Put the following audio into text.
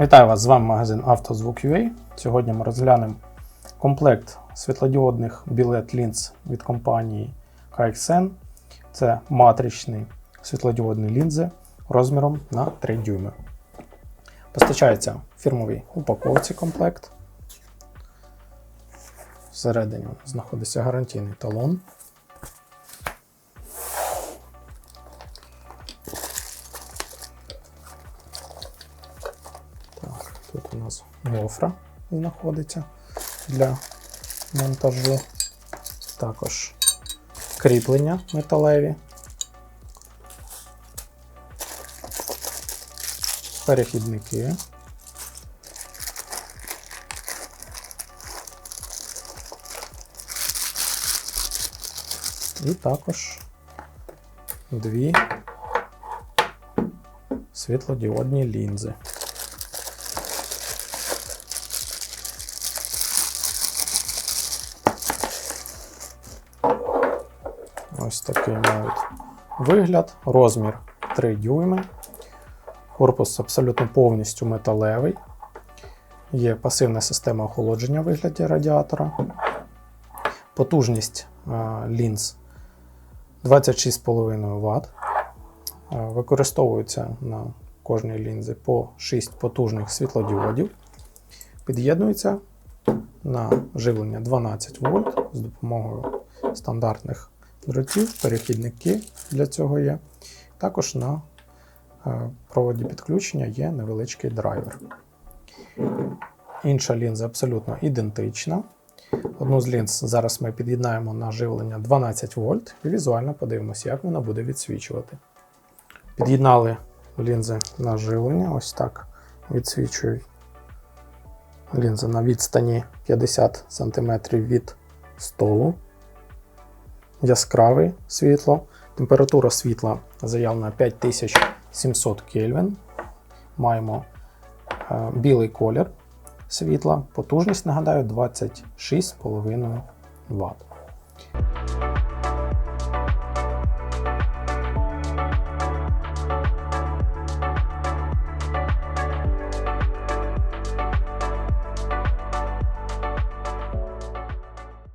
Вітаю вас! З вами магазин «Автозвук.UA». Сьогодні ми розглянемо комплект світлодіодних білет лінз від компанії KXN. Це матричні світлодіодні лінзи розміром на 3 дюйми. Постачається фірмовій упаковці комплект. Всередині знаходиться гарантійний талон. У нас гофра знаходиться для монтажу. Також кріплення металеві. Перехідники. І також дві світлодіодні лінзи. Ось такий мають вигляд, розмір 3 дюйми. Корпус абсолютно повністю металевий. Є пасивна система охолодження в вигляді радіатора. Потужність е, лінз 26,5 Вт. Е, Використовується на кожній лінзі по 6 потужних світлодіодів. Під'єднується на живлення 12 вольт з допомогою стандартних дротів, перехідники для цього є. Також на е, проводі підключення є невеличкий драйвер. Інша лінза абсолютно ідентична. Одну з лінз зараз ми під'єднаємо на живлення 12 вольт і візуально подивимося, як вона буде відсвічувати. Під'єднали лінзи на живлення, ось так відсвічують лінза на відстані 50 см від столу. Яскраве світло. Температура світла заявлена 5700 Кельвін. Маємо е, білий колір світла. Потужність, нагадаю, 26,5 Вт.